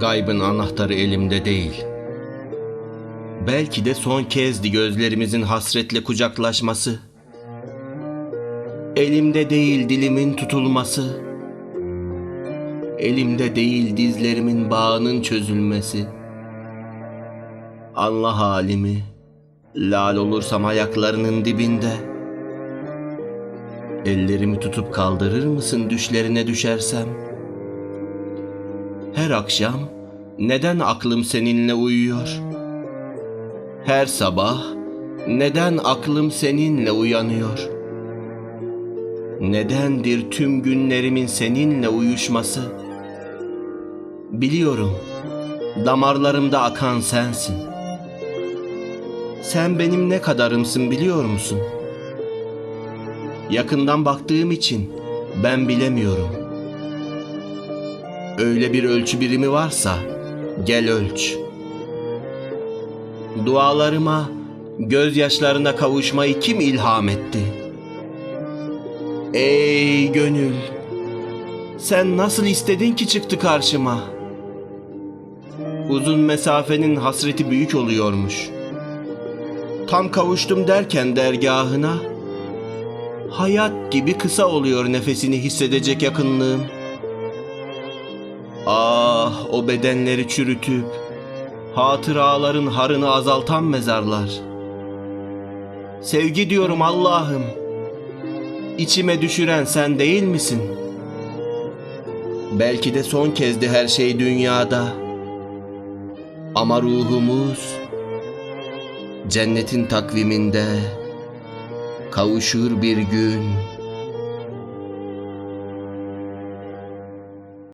Gaybın anahtarı elimde değil. Belki de son kezdi gözlerimizin hasretle kucaklaşması. Elimde değil dilimin tutulması. Elimde değil dizlerimin bağının çözülmesi. Anla halimi. Lal olursam ayaklarının dibinde. Ellerimi tutup kaldırır mısın düşlerine düşersem? Her akşam neden aklım seninle uyuyor? Her sabah neden aklım seninle uyanıyor? Nedendir tüm günlerimin seninle uyuşması? Biliyorum, damarlarımda akan sensin. Sen benim ne kadarımsın biliyor musun? Yakından baktığım için ben bilemiyorum. Öyle bir ölçü birimi varsa gel ölç. Dualarıma, gözyaşlarına kavuşmayı kim ilham etti? Ey gönül! Sen nasıl istedin ki çıktı karşıma? Uzun mesafenin hasreti büyük oluyormuş. Tam kavuştum derken dergahına, hayat gibi kısa oluyor nefesini hissedecek yakınlığım. Ah o bedenleri çürütüp hatıraların harını azaltan mezarlar. Sevgi diyorum Allah'ım. İçime düşüren sen değil misin? Belki de son kezdi her şey dünyada. Ama ruhumuz cennetin takviminde kavuşur bir gün.